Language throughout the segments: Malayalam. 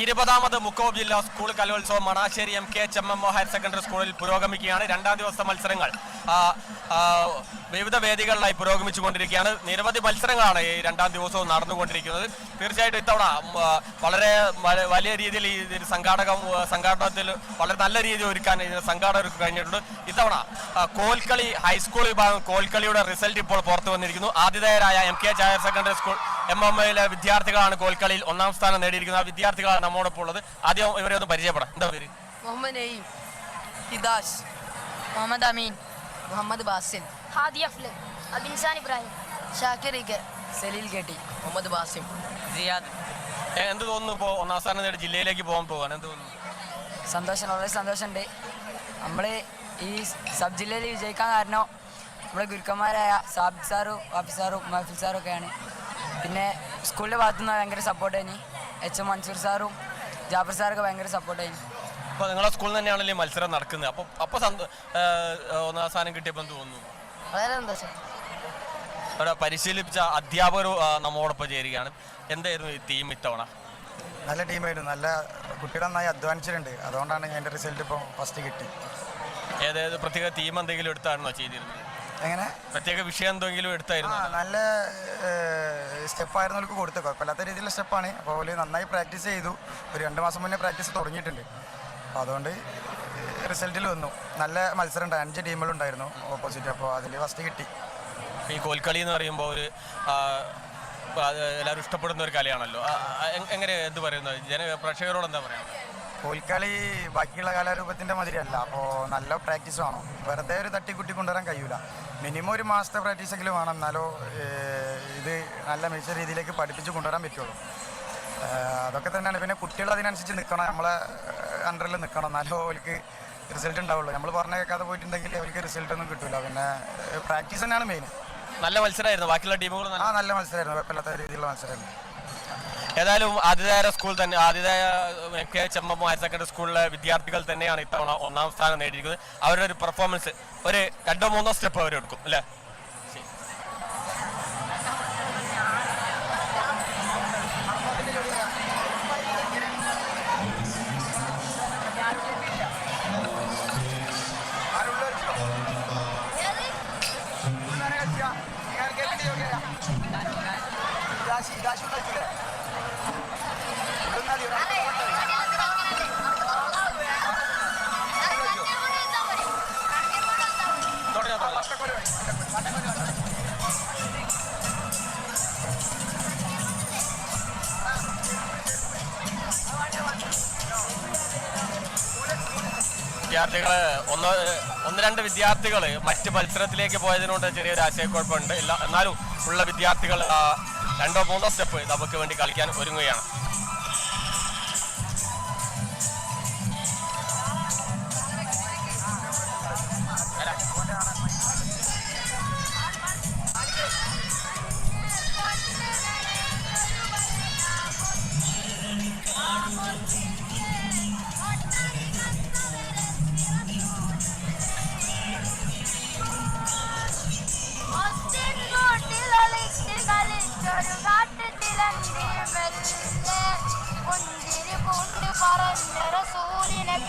ഇരുപതാമത് മുക്കോബ് ജില്ലാ സ്കൂൾ കലോത്സവം Manassery M K H M M O higher secondary സ്കൂളിൽ പുരോഗമിക്കുകയാണ്. രണ്ടാം ദിവസത്തെ മത്സരങ്ങൾ വിവിധ വേദികളിലായി പുരോഗമിച്ചുകൊണ്ടിരിക്കുകയാണ്. നിരവധി മത്സരങ്ങളാണ് ഈ രണ്ടാം ദിവസവും നടന്നുകൊണ്ടിരിക്കുന്നത്. തീർച്ചയായിട്ടും ഇത്തവണ വളരെ വലിയ രീതിയിൽ ഈ സംഘാടക സംഘാടനത്തിൽ വളരെ നല്ല രീതിയിൽ ഒരുക്കാൻ സംഘാടകർക്ക് കഴിഞ്ഞിട്ടുണ്ട്. ഇത്തവണ കോൽക്കളി ഹൈസ്കൂൾ വിഭാഗം കോൽക്കളിയുടെ റിസൾട്ട് ഇപ്പോൾ പുറത്തു വന്നിരിക്കുന്നു. ആതിഥേയരായ M K H higher secondary school M M എയിലെ വിദ്യാർത്ഥികളാണ് കോൽക്കളിയിൽ ഒന്നാം സ്ഥാനം നേടിയിരിക്കുന്നത്. ആ വിദ്യാർത്ഥികളാണ് നമ്മോടൊപ്പം ഉള്ളത്. ആദ്യം ഇവരെ ഒന്ന് പരിചയപ്പെടാം. എന്താ പേര്? മുഹമ്മദ് ഹിദാഷ് മുഹമ്മദ് അമീൻ മുഹമ്മദ് ബാസിൻ ഹാദി അഫ്ലൻ അബിൻസാൻ ഇബ്രാഹിം ഷാക്കിർ ഇക്കെ സലീൽ കെട്ടി മുഹമ്മദ് ബാസിം സിയാദ് എന്ത് തോന്നുന്നു ഇപ്പോൾ ഒന്നാം സ്ഥാനം നേടി ജില്ലയിലേക്ക് പോകാൻ പോകാൻ എന്ത് തോന്നുന്നു? സന്തോഷം വളരെ സന്തോഷമുണ്ട്. നമ്മൾ ഈ സബ് ജില്ലയിൽ വിജയിക്കാൻ കാരണം നമ്മുടെ ഗുരുക്കന്മാരായ സാബിക് സാറും വാഫി സാറും മഹഫിൽ സാറും ഒക്കെയാണ്. പിന്നെ സ്കൂളിന്റെ ഭാഗത്തുനിന്ന് ഭയങ്കര സപ്പോർട്ട് ആയിനി എച്ച് എം മൻസൂർ സാറും ജാഫർ സാറൊക്കെ ഭയങ്കര സപ്പോർട്ട് ആയിനി അപ്പോൾ നിങ്ങളുടെ സ്കൂളിൽ തന്നെയാണല്ലോ ഈ മത്സരം നടക്കുന്നത്? അപ്പോൾ അപ്പോൾ ഒന്നാം സ്ഥാനം കിട്ടിയപ്പോൾ എന്ത് തോന്നുന്നു? വളരെ സന്തോഷം. അവിടെ പരിശീലിപ്പിച്ച അധ്യാപകർ നമ്മോടൊപ്പം ചേരുകയാണ്. എന്തായിരുന്നു ഈ ടീം ഇത്തവണ? നല്ല ടീമായിരുന്നു. നല്ല കുട്ടികൾ നന്നായി അധ്വാനിച്ചിട്ടുണ്ട്. അതുകൊണ്ടാണ് എന്റെ റിസൾട്ട് ഇപ്പോൾ ഫസ്റ്റ് കിട്ടി. ഏതായത് പ്രത്യേക ടീം എന്തെങ്കിലും എടുത്താണോ ചെയ്തിരുന്നത്? എങ്ങനെ പ്രത്യേക വിഷയം എന്തെങ്കിലും എടുത്തായിരുന്നു നല്ല സ്റ്റെപ്പായിരുന്നു അവർക്ക് കൊടുത്തത്. കുഴപ്പമില്ലാത്ത രീതിയിലുള്ള സ്റ്റെപ്പാണ്. അപ്പോൾ അവർ നന്നായി പ്രാക്ടീസ് ചെയ്തു. ഒരു രണ്ട് മാസം മുന്നേ പ്രാക്ടീസ് തുടങ്ങിയിട്ടുണ്ട്. അപ്പോൾ അതുകൊണ്ട് റിസൾട്ടിൽ വന്നു. നല്ല മത്സരം ഉണ്ട് അഞ്ച് ടീമുകളുണ്ടായിരുന്നു ഓപ്പോസിറ്റ്. അപ്പോൾ അതിൽ ഫസ്റ്റ് കിട്ടി. ഈ കോൽക്കളി എന്ന് പറയുമ്പോൾ ഒരു എല്ലാവരും ഇഷ്ടപ്പെടുന്ന ഒരു എ- എങ്ങനെ എന്ത് പറയുന്നത് ജന പ്രേക്ഷകരോട് എന്താ പറയുക കോൽക്കളി ബാക്കിയുള്ള കലാരൂപത്തിന്റെ മാതിരിയല്ല അപ്പോൾ നല്ല പ്രാക്ടീസ് വേണം. വെറുതെ ഒരു തട്ടിക്കുട്ടി കൊണ്ടുവരാൻ കഴിയൂല. മിനിമം ഒരു മാസത്തെ പ്രാക്ടീസ് എങ്കിലും വേണം. എന്നാലോ ഇത് നല്ല മികച്ച രീതിയിലേക്ക് പഠിപ്പിച്ച് കൊണ്ടുവരാൻ പറ്റുള്ളൂ. അതൊക്കെ തന്നെയാണ്. പിന്നെ കുട്ടികൾ അതിനനുസരിച്ച് നിൽക്കണം നമ്മളെ അണ്ടറിൽ നിൽക്കണം എന്നാലോ അവർക്ക് റിസൾട്ട് ഉണ്ടാവുള്ളൂ. നമ്മൾ പറഞ്ഞ കേൾക്കാതെ പോയിട്ടുണ്ടെങ്കിൽ അവർക്ക് റിസൾട്ട് ഒന്നും കിട്ടില്ല പിന്നെ പ്രാക്ടീസ് തന്നെയാണ് മെയിൻ നല്ല മത്സരമായിരുന്നു ബാക്കിയുള്ള ടീമുകൾ ആ നല്ല മത്സരമായിരുന്നു കുഴപ്പമില്ലാത്ത രീതിയിലുള്ള മത്സരമായിരുന്നു ഏതായാലും ആതിഥേയ സ്കൂൾ തന്നെ ആതിഥേയ K H M M higher secondary സ്കൂളിലെ വിദ്യാർത്ഥികൾ തന്നെയാണ് ഇത്തവണ ഒന്നാം സ്ഥാനം നേടിയിരിക്കുന്നത്. അവരുടെ ഒരു പെർഫോമൻസ് ഒരു രണ്ടോ മൂന്നോ സ്റ്റെപ്പ് അവരെടുക്കും അല്ലേ? തുടങ്ങാം, തുടങ്ങാം. വിദ്യാർത്ഥികൾ ഒന്ന് ഒന്ന് രണ്ട് വിദ്യാർത്ഥികൾ മറ്റ് മത്സരത്തിലേക്ക് പോയതിനോട് ചെറിയൊരു ആശയക്കുഴപ്പമുണ്ട് ഇല്ല എന്നാലും ഉള്ള വിദ്യാർത്ഥികൾ രണ്ടോ മൂന്നോ സ്റ്റെപ്പ് നമുക്ക് വേണ്ടി കളിക്കാൻ ഒരുങ്ങുകയാണ്.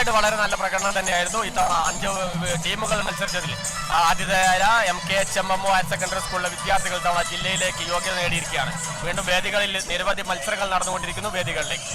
തീർച്ചയായിട്ടും വളരെ നല്ല പ്രകടനം തന്നെയായിരുന്നു. ഇത്തവണ അഞ്ച് ടീമുകൾ മത്സരിച്ചതിൽ. ആതിഥേയര M K H M M O higher secondary സ്കൂളിലെ വിദ്യാർത്ഥികൾ തവണ ജില്ലയിലേക്ക് യോഗ്യത നേടിയിരിക്കുകയാണ്. വീണ്ടും വേദികളിൽ നിരവധി മത്സരങ്ങൾ നടന്നുകൊണ്ടിരിക്കുന്നു. വേദികളിലേക്ക്